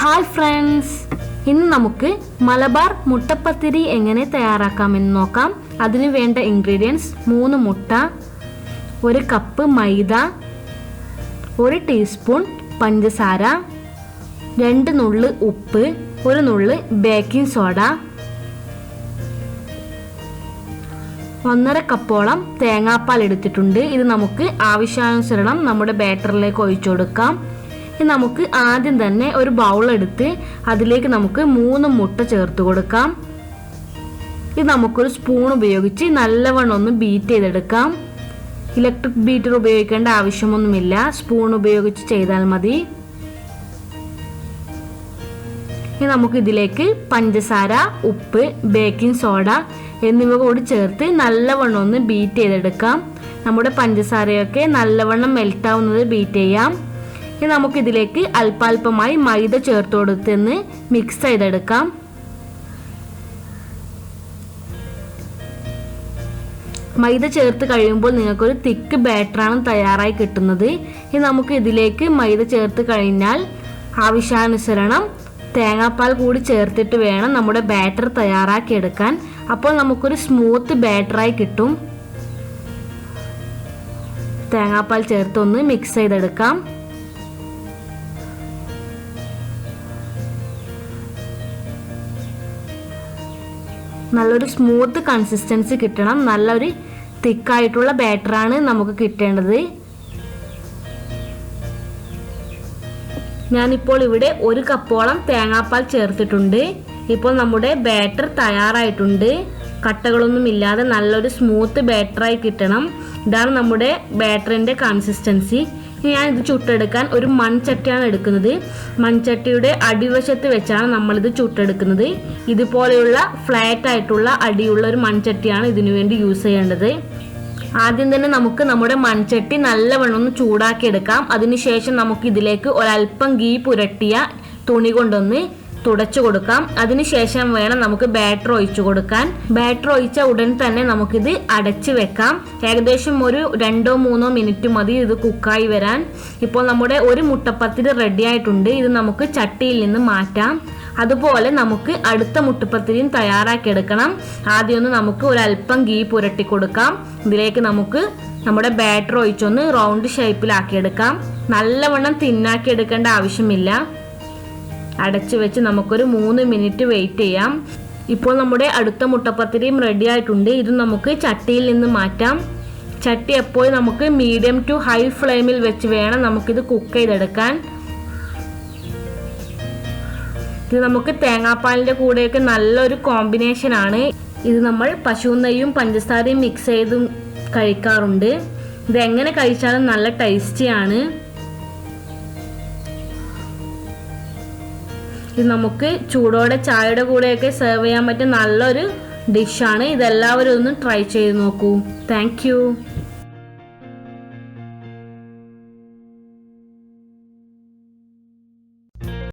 Hi friends. ഇന്ന് നമുക്ക് മലബാർ മുട്ടപ്പത്തിരി എങ്ങനെ തയ്യാറാക്കാമെന്ന് നോക്കാം. അതിന് വേണ്ട ഇൻഗ്രീഡിയൻസ് മൂന്ന് മുട്ട ഒരു കപ്പ് മൈദ ഒരു ടീസ്പൂൺ പഞ്ചസാര രണ്ട് നുള്ള് ഉപ്പ് ഒരു നുള്ള് ബേക്കിംഗ് സോഡ ഒന്നര കപ്പോളം തേങ്ങാപ്പാൽ എടുത്തിട്ടുണ്ട്. ഇത് നമുക്ക് ആവശ്യാനുസരണം നമ്മുടെ ബാറ്ററിലേക്ക് ഒഴിച്ചു കൊടുക്കാം. ഇനി നമുക്ക് ആദ്യം തന്നെ ഒരു ബൗൾ എടുത്ത് അതിലേക്ക് നമുക്ക് മൂന്ന് മുട്ട ചേർത്ത് കൊടുക്കാം. ഇത് നമുക്കൊരു സ്പൂൺ ഉപയോഗിച്ച് നല്ലവണ്ണം ഒന്ന് ബീറ്റ് ചെയ്തെടുക്കാം. ഇലക്ട്രിക് ബീറ്റർ ഉപയോഗിക്കേണ്ട ആവശ്യമൊന്നുമില്ല. സ്പൂൺ ഉപയോഗിച്ച് ചെയ്താൽ മതി. ഇനി നമുക്ക് ഇതിലേക്ക് പഞ്ചസാര ഉപ്പ് ബേക്കിംഗ് സോഡ എന്നിവ കൂടി ചേർത്ത് നല്ലവണ്ണം ഒന്ന് ബീറ്റ് ചെയ്തെടുക്കാം. നമ്മുടെ പഞ്ചസാരയൊക്കെ നല്ലവണ്ണം മെൽറ്റ് ആവുന്നത് ബീറ്റ് ചെയ്യാം. ഇനി നമുക്കിതിലേക്ക് അല്പാൽപമായി മൈദ ചേർത്ത് കൊടുത്തെന്ന് മിക്സ് ചെയ്തെടുക്കാം. മൈദ ചേർത്ത് കഴിയുമ്പോൾ നിങ്ങൾക്കൊരു തിക്ക് ബാറ്ററാണ് തയ്യാറായി കിട്ടുന്നത്. ഇനി നമുക്ക് ഇതിലേക്ക് മൈദ ചേർത്ത് കഴിഞ്ഞാൽ ആവശ്യാനുസരണം തേങ്ങാപ്പാൽ കൂടി ചേർത്തിട്ട് വേണം നമ്മുടെ ബാറ്റർ തയ്യാറാക്കി എടുക്കാൻ. അപ്പോൾ നമുക്കൊരു സ്മൂത്ത് ബാറ്ററായി കിട്ടും. തേങ്ങാപ്പാൽ ചേർത്തൊന്ന് മിക്സ് ചെയ്തെടുക്കാം. നല്ലൊരു സ്മൂത്ത് കൺസിസ്റ്റൻസി കിട്ടണം. നല്ലൊരു തിക്കായിട്ടുള്ള ബാറ്ററാണ് നമുക്ക് കിട്ടേണ്ടത്. ഞാനിപ്പോൾ ഇവിടെ ഒരു കപ്പോളം തേങ്ങാപ്പാൽ ചേർത്തിട്ടുണ്ട്. ഇപ്പോൾ നമ്മുടെ ബാറ്റർ തയ്യാറായിട്ടുണ്ട്. കട്ടകളൊന്നും ഇല്ലാതെ നല്ലൊരു സ്മൂത്ത് ബാറ്ററായി കിട്ടണം. ഇതാണ് നമ്മുടെ ബാറ്ററിന്റെ കൺസിസ്റ്റൻസി ഞാൻ ഇത് ചുട്ടെടുക്കാൻ ഒരു മൺചട്ടിയാണ് എടുക്കുന്നത്. മൺചട്ടിയുടെ അടിവശത്ത് വെച്ചാണ് നമ്മളിത് ചുട്ടെടുക്കുന്നത്. ഇതുപോലെയുള്ള ഫ്ലാറ്റ് ആയിട്ടുള്ള അടിയുള്ള ഒരു മൺചട്ടിയാണ് ഇതിനു വേണ്ടി യൂസ് ചെയ്യേണ്ടത്. ആദ്യം തന്നെ നമുക്ക് നമ്മുടെ മൺചട്ടി നല്ലവണ്ണം ഒന്ന് ചൂടാക്കി എടുക്കാം അതിനുശേഷം നമുക്ക് ഇതിലേക്ക് ഒരല്പം ഗീ പുരട്ടിയ തുണി കൊണ്ടൊന്ന് തുടച്ചു കൊടുക്കാം. അതിനുശേഷം വേണം നമുക്ക് ബാറ്റർ ഒഴിച്ചു കൊടുക്കാൻ. ബാറ്റർ ഒഴിച്ച ഉടൻ തന്നെ നമുക്കിത് അടച്ചു വെക്കാം. ഏകദേശം ഒരു രണ്ടോ മൂന്നോ മിനിറ്റ് മതി ഇത് കുക്കായി വരാൻ. ഇപ്പോൾ നമ്മുടെ ഒരു മുട്ടപ്പത്തിരി റെഡി ആയിട്ടുണ്ട്. ഇത് നമുക്ക് ചട്ടിയിൽ നിന്ന് മാറ്റാം. അതുപോലെ നമുക്ക് അടുത്ത മുട്ടുപത്തിരിയും തയ്യാറാക്കി എടുക്കണം. ആദ്യം ഒന്ന് നമുക്ക് ഒരല്പം ഗീ പുരട്ടി കൊടുക്കാം. ഇതിലേക്ക് നമുക്ക് നമ്മുടെ ബാറ്റർ ഒഴിച്ചൊന്ന് റൗണ്ട് ഷേപ്പിലാക്കി എടുക്കാം. നല്ലവണ്ണം തിന്നാക്കി എടുക്കേണ്ട ആവശ്യമില്ല. അടച്ചു വെച്ച് നമുക്കൊരു മൂന്ന് മിനിറ്റ് വെയിറ്റ് ചെയ്യാം. ഇപ്പോൾ നമ്മുടെ അടുത്ത മുട്ടപ്പത്തിരിയും റെഡി ആയിട്ടുണ്ട്. ഇത് നമുക്ക് ചട്ടിയിൽ നിന്ന് മാറ്റാം. ചട്ടി എപ്പോഴും നമുക്ക് മീഡിയം ടു ഹൈ ഫ്ലെയിമിൽ വെച്ച് വേണം നമുക്കിത് കുക്ക് ചെയ്തെടുക്കാൻ. ഇത് നമുക്ക് തേങ്ങാപ്പാലിന്റെ കൂടെയൊക്കെ നല്ലൊരു കോമ്പിനേഷൻ ആണ്. ഇത് നമ്മൾ പശു നെയ്യും പഞ്ചസാരയും മിക്സ് ചെയ്തും കഴിക്കാറുണ്ട്. ഇത് എങ്ങനെ കഴിച്ചാലും നല്ല ടേസ്റ്റിയാണ് ഇത് നമുക്ക് ചൂടോടെ ചായയുടെ കൂടെയൊക്കെ സെർവ് ചെയ്യാൻ പറ്റിയ നല്ലൊരു ഡിഷാണ് ഇതെല്ലാവരും ഒന്ന് ട്രൈ ചെയ്ത് നോക്കൂ. താങ്ക്